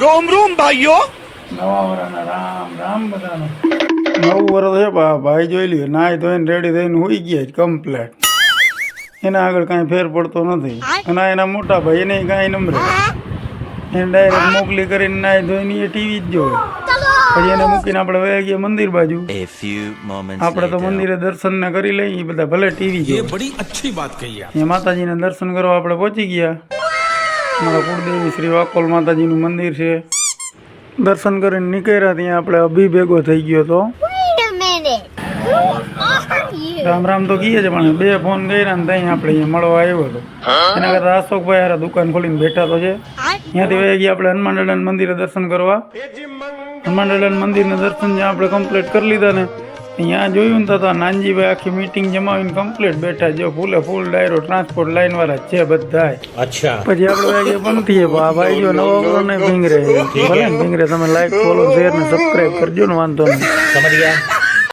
રોમ રોમ ભાઈઓ. નવા વરાના રામ રામ બધાનો. નવું વરસ છે ભાઈ જોઈ લ્યો નાય ધોઈને રેડી થઈને હોઈ ગયા કમ્પ્લેટ એના આગળ કાંઈ ફેર પડતો નથી. અને એના મોટા ભાઈ એને કાંઈ નંબર એને ડાયરેક્ટ મોકલી કરીને નાય ધોઈને એ ટીવી જ જોવે. પછી એને મૂકીને આપણે વહી ગયા મંદિર બાજુ. આપણે તો મંદિરે દર્શન ને કરી લઈએ બધા ભલે ટીવી જોઈએ એ માતાજીના દર્શન કરવા આપણે પહોંચી ગયા. મારા કુળદેવી શ્રી વાકોલ માતાજીનું મંદિર છે દર્શન કરીને નીકળ્યા ત્યાં આપણે અભી ભેગો થઈ ગયો તો Wait a minute. Who are you? Ram Ram તો કહીએ છે પણ બે ફોન કર્યા ને ત્યાં આપણે અહીંયા મળવા આવ્યો હતો એના કરતા અશોકભાઈ હારા દુકાન ખોલીને બેઠા તો છે ત્યાંથી વહી ગયા આપણે હનુમાન દાદાના મંદિરે દર્શન કરવા હનુમાન દાદાના મંદિરના દર્શન જ્યાં આપણે કમ્પ્લીટ કરી લીધા ને અહીંયા જોયું ને તો નાનજીભાઈ આખી મીટિંગ જમાવીને કમ્પ્લીટ બેઠા જો ફૂલે ફૂલ ડાયરો ટ્રાન્સપોર્ટ લાઈન વાળા છે બધા અચ્છા. પછી આપણે વાગે બનતી ભાઈ જો નવો કરો ને ભીંગરે. ભલે ભીંગરે તમે લાઈક ફોલો શેર ને સબસ્ક્રાઈબ કરજો ને વાંધો નહીં. સમજ ગયા